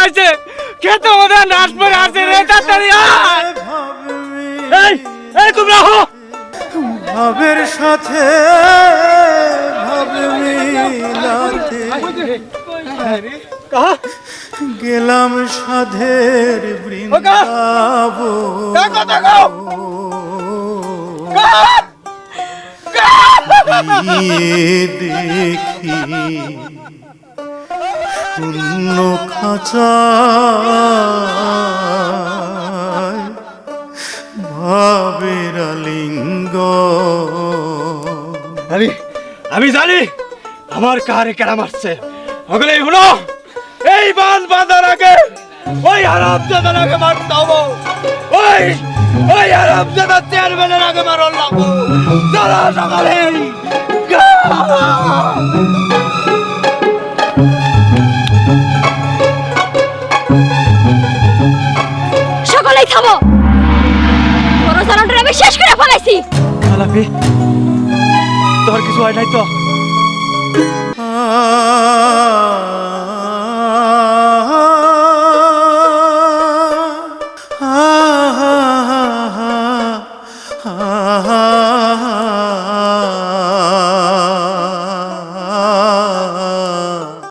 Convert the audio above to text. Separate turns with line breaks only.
ফেলাইছে খেতে ওদের নাশ পরে আছে। রে তাড়াতাড়ি আয়। এই এই তোমরা হো।
ভাবের সাথে ভাবে মিলাতে
কাহা?
গেলাম সাধের বৃন্দাব
দেখো,
শূন্য খাঁচা। ভাবের লিঙ্গ
আমি আমি জানি আমার কারে কেনা মারছে। ওগুলো হলো এই বাঁধ বাঁধার আগে, ওই হারাম জাদার আগে মারতে হব। ওই ওই হারাম জাদার চেয়ারম্যানের আগে মারল লাগবো। যারা সকালে
সকলেই থামো। বড় জানাটা আমি শেষ করে ফেলাইছি।
আলাপি তোর কিছু হয় নাই তো?